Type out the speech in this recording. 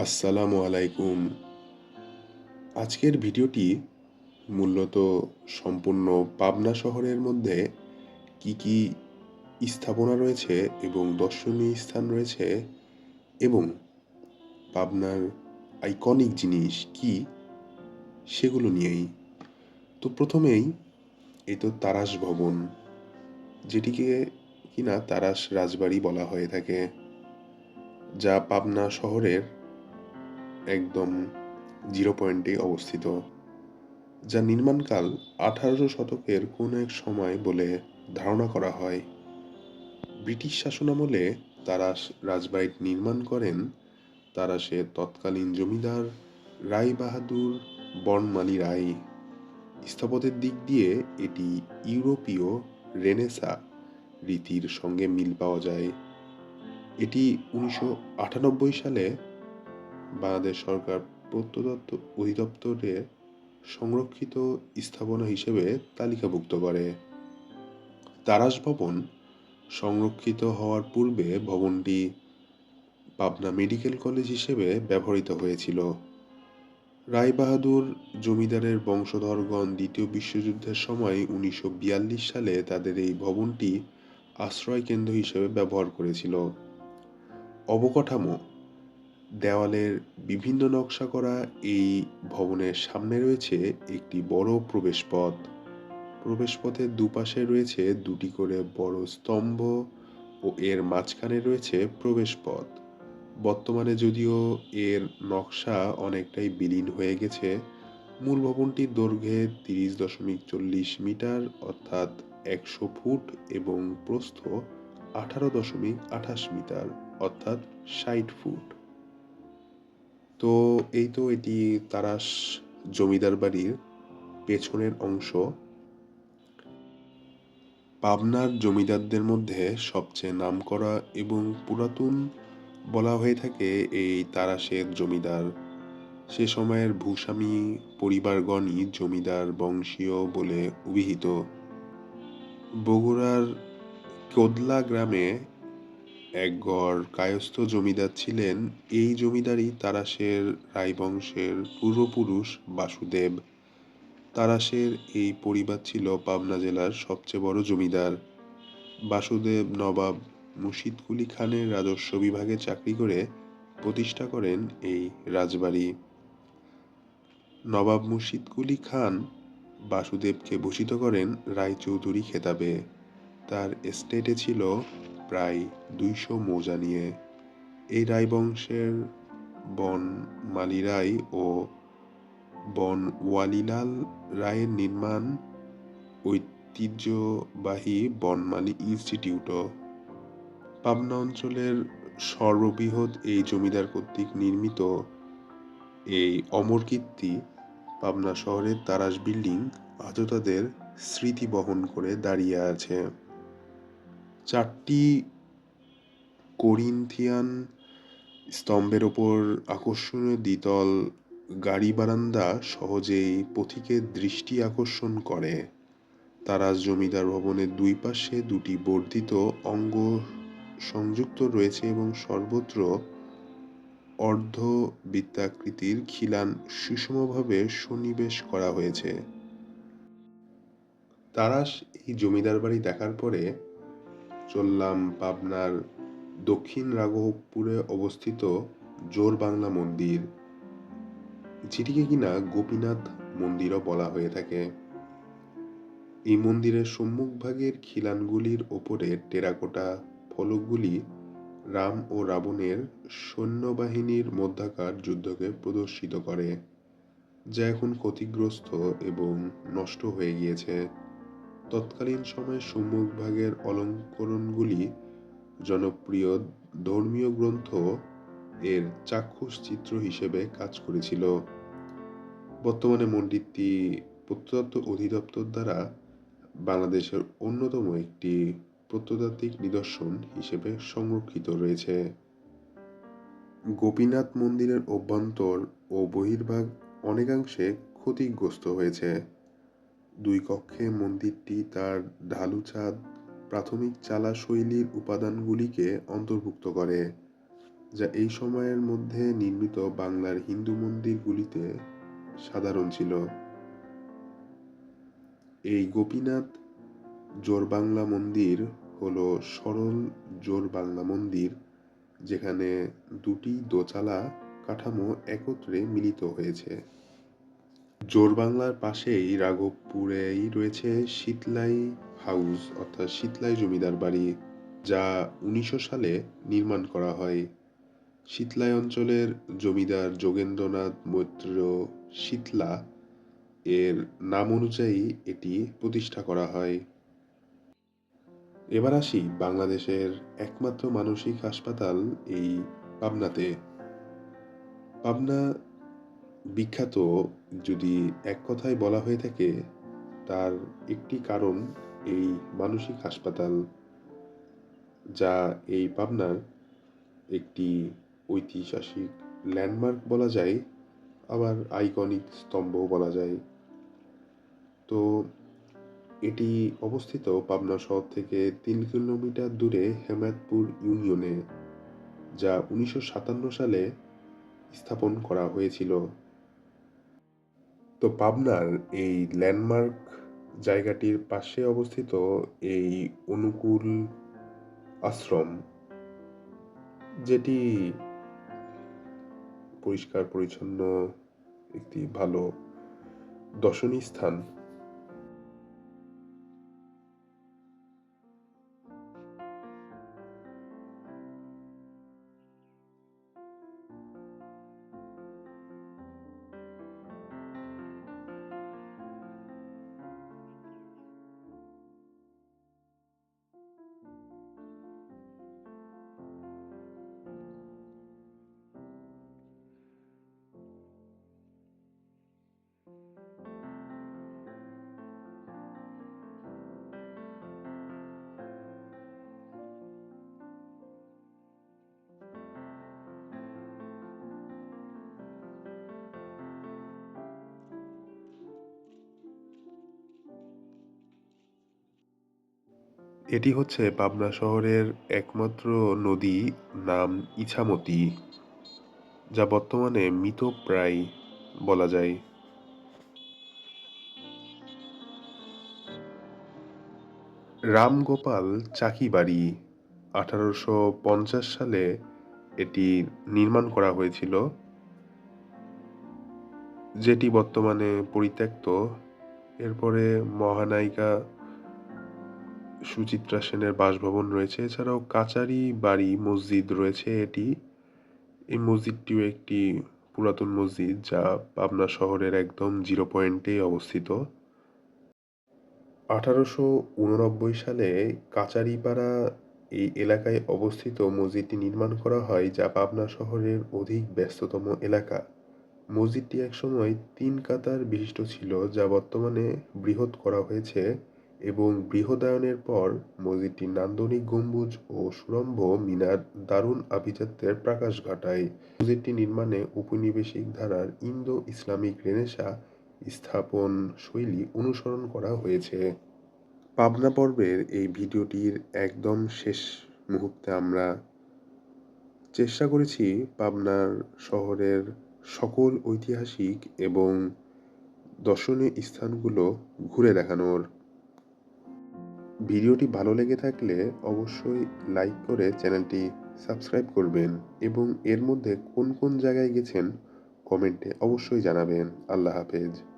আসসালামু আলাইকুম। আজকের ভিডিওটি মূলত সম্পূর্ণ পাবনা শহরের মধ্যে কি কি স্থাপনা রয়েছে এবং দর্শনীয় স্থান রয়েছে এবং পাবনার আইকনিক জিনিস কি সেগুলো নিয়েই। তো প্রথমেই এই তো তারাস ভবন, যেটিকে কিনা তারাস রাজবাড়ি বলা হয়ে থাকে, যা পাবনা শহরের একদম জিরো পয়েন্টে অবস্থিত, যা নির্মাণকাল আঠারোশো শতকের কোনো এক সময় বলে ধারণা করা হয়। ব্রিটিশ শাসনামলে তারা রাজবাড়িটি নির্মাণ করেন, তারা সে তৎকালীন জমিদার রায় বাহাদুর বনমালী রায়। স্থাপত্যের দিক দিয়ে এটি ইউরোপীয় রেনেসা রীতির সঙ্গে মিল পাওয়া যায়। এটি উনিশশো আটানব্বই সালে বাংলাদেশ সরকার প্রত্নতত্ত্ব অধিদপ্তরে সংরক্ষিত স্থাপনা হিসেবে তালিকাভুক্ত করে। তারাস ভবন সংরক্ষিত হওয়ার পূর্বে ভবনটি পাবনা মেডিকেল কলেজ হিসেবে ব্যবহৃত হয়েছিল। রায়বাহাদুর জমিদারের বংশধরগণ দ্বিতীয় বিশ্বযুদ্ধের সময় উনিশশো বিয়াল্লিশ সালে তাদের এই ভবনটি আশ্রয় কেন্দ্র হিসেবে ব্যবহার করেছিল। অবকাঠামো দেওয়ালের বিভিন্ন নকশা করা এই ভবনের সামনে রয়েছে একটি বড় প্রবেশপথ। প্রবেশপথের দুপাশে রয়েছে দুটি করে বড় স্তম্ভ ও এর মাঝখানে রয়েছে প্রবেশপথ। বর্তমানে যদিও এর নকশা অনেকটাই বিলীন হয়ে গেছে, মূল ভবনটির দৈর্ঘ্যে তিরিশ দশমিক চল্লিশ মিটার অর্থাৎ একশো ফুট এবং প্রস্থ আঠারো দশমিক আঠাশ মিটার অর্থাৎ ষাট ফুট। তো এই তো এটি তারাস জমিদার বাড়ির পেছনের অংশ। পাবনার জমিদারদের মধ্যে সবচেয়ে নামকরা এবং পুরাতন বলা হয়ে থাকে এই তারাশের জমিদার। সে সময়ের ভূস্বামী পরিবারগণই জমিদার, বংশীয় বলে অভিহিত। বগুড়ার কোদলা গ্রামে এক গড় কায়স্থ জমিদার ছিলেন। এই জমিদারই তারাশের রায়বংশের পূর্বপুরুষ বাসুদেব। তারাশের এই পরিবার ছিল পাবনা জেলার সবচেয়ে বড় জমিদার। বাসুদেব নবাব মুর্শিদকুলি খানের রাজস্ব বিভাগে চাকরি করে প্রতিষ্ঠা করেন এই রাজবাড়ি। নবাব মুর্শিদকুলি খান বাসুদেবকে ভূষিত করেন রায়চৌধুরী খেতাবে। তার এস্টেটে ছিল প্রায় দুইশো মৌজা নিয়ে এই রায়বংশের বন মালি রায় ও বন ওয়ালিলাল রায়ের নির্মাণ ঐতিহ্যবাহী বনমালী ইনস্টিটিউটও। পাবনা অঞ্চলের সর্ববৃহৎ এই জমিদার কর্তৃক নির্মিত এই অমর কীর্তি পাবনা শহরের তারাস বিল্ডিং আজও তাদের স্মৃতি বহন করে দাঁড়িয়ে আছে। চারটি করিন্থিয়ান স্তম্ভের ওপর আকর্ষণীয় দ্বিতল গাড়ি বারান্দা সহজেই পথিকের দৃষ্টি আকর্ষণ করে। তারা জমিদার ভবনের দুই পাশে দুটি বর্ধিত অঙ্গ সংযুক্ত রয়েছে এবং সর্বত্র অর্ধ বৃত্তাকৃতির খিলান সুষমভাবে সন্নিবেশ করা হয়েছে। তারাস এই জমিদার বাড়ি দেখার পরে চললাম পাবনার দক্ষিণ রাঘবপুরে অবস্থিত জোর বাংলা মন্দির। যেটিকে কিনা গোপীনাথ মন্দিরও বলা হয়ে থাকে। এই মন্দিরের সম্মুখভাগের খিলানগুলির ওপরে টেরাকোটা ফলকগুলি রাম ও রাবণের সৈন্যবাহিনীর মধ্যাকার যুদ্ধকে প্রদর্শিত করে, যা এখন ক্ষতিগ্রস্ত এবং নষ্ট হয়ে গিয়েছে। তৎকালীন সময়ে সম্মুখভাগের অলঙ্করণগুলি জনপ্রিয় ধর্মীয় গ্রন্থ এর চাক্ষুষ চিত্র হিসেবে কাজ করেছিল। বর্তমানে মন্দিরটি প্রত্নতত্ত্ব অধিদপ্তর দ্বারা বাংলাদেশের অন্যতম একটি প্রত্নতাত্ত্বিক নিদর্শন হিসেবে সংরক্ষিত রয়েছে। গোপীনাথ মন্দিরের অভ্যন্তর ও বহির্ভাগ অনেকাংশে ক্ষতিগ্রস্ত হয়েছে। দুই কক্ষে মন্দিরটি তার ঢালু ছাদ প্রাথমিক চালা শৈলীর উপাদানগুলিকে অন্তর্ভুক্ত করে, যা এই সময়ের মধ্যে নির্মিত বাংলার হিন্দু মন্দিরগুলিতে সাধারণ ছিল। এই গোপীনাথ জোরবাংলা মন্দির হল সরল জোরবাংলা মন্দির, যেখানে দুটি দোচালা কাঠামো একত্রে মিলিত হয়েছে। জোরবাংলার পাশেই রাঘবপুরেই রয়েছে শীতলাই হাউস, অর্থাৎ শীতলাই জমিদার বাড়ি, যা উনিশশো সালে নির্মাণ করা হয়। শীতলাই অঞ্চলের জমিদার যোগেন্দ্রনাথ মৈত্র শীতলা এর নাম অনুযায়ী এটি প্রতিষ্ঠা করা হয়। এবার আসি বাংলাদেশের একমাত্র মানসিক হাসপাতাল এই পাবনাতে। পাবনা বিখ্যাত যদি এক কথায় বলা হয়ে থাকে, তার একটি কারণ এই মানসিক হাসপাতাল, যা এই পাবনার একটি ঐতিহাসিক ল্যান্ডমার্ক বলা যায়, আবার আইকনিক স্তম্ভ বলা যায়। তো এটি অবস্থিত পাবনা শহর থেকে তিন কিলোমিটার দূরে হেমায়তপুর ইউনিয়নে, যা উনিশশো সাতান্ন সালে স্থাপন করা হয়েছিল। তো পাবনার এই ল্যান্ডমার্ক জায়গাটির পাশে অবস্থিত এই অনুকূল আশ্রম, যেটি পরিষ্কার, পরিচ্ছন্ন, একটি ভালো দর্শনীয় স্থান। এটি হচ্ছে পাবনা শহরের একমাত্র নদী নাম ইছামতি, যা বর্তমানে মৃতপ্রায় বলা যায়। রামগোপাল চাকিবাড়ি, আঠারোশো পঞ্চাশ সালে এটি নির্মাণ করা হয়েছিল, যেটি বর্তমানে পরিত্যক্ত। এরপরে মহানায়িকা সুচিত্রা সেনের বাসভবন রয়েছে। এছাড়াও কাচারি বাড়ি মসজিদ রয়েছে এটি। এই মসজিদটিও একটি পুরাতন মসজিদ যা পাবনা শহরের একদম জিরো পয়েন্টে অবস্থিত। আঠারোশো উননব্বই সালে কাচারিপাড়া এই এলাকায় অবস্থিত মসজিদটি নির্মাণ করা হয়, যা পাবনা শহরের অধিক ব্যস্ততম এলাকা। মসজিদটি একসময় তিন কাতার বিশিষ্ট ছিল, যা বর্তমানে বৃহৎ করা হয়েছে। এবং বৃহদায়নের পর মসজিদটি নান্দনিক গম্বুজ ও সুরম্ভ মিনার দারুণ আভিজাত্যের প্রকাশ ঘটায়। মসজিদটি নির্মাণে উপনিবেশিক ধারার ইন্দো ইসলামিক রেনেসা স্থাপন শৈলী অনুসরণ করা হয়েছে। পাবনা পর্বের এই ভিডিওটির একদম শেষ মুহূর্তে আমরা চেষ্টা করেছি পাবনার শহরের সকল ঐতিহাসিক এবং দর্শনীয় স্থানগুলো ঘুরে দেখানোর। ভিডিওটি ভালো লেগে থাকলে অবশ্যই লাইক করে চ্যানেলটি সাবস্ক্রাইব করবেন এবং এর মধ্যে কোন কোন জায়গায় গেছেন কমেন্টে অবশ্যই জানাবেন। আল্লাহ হাফেজ।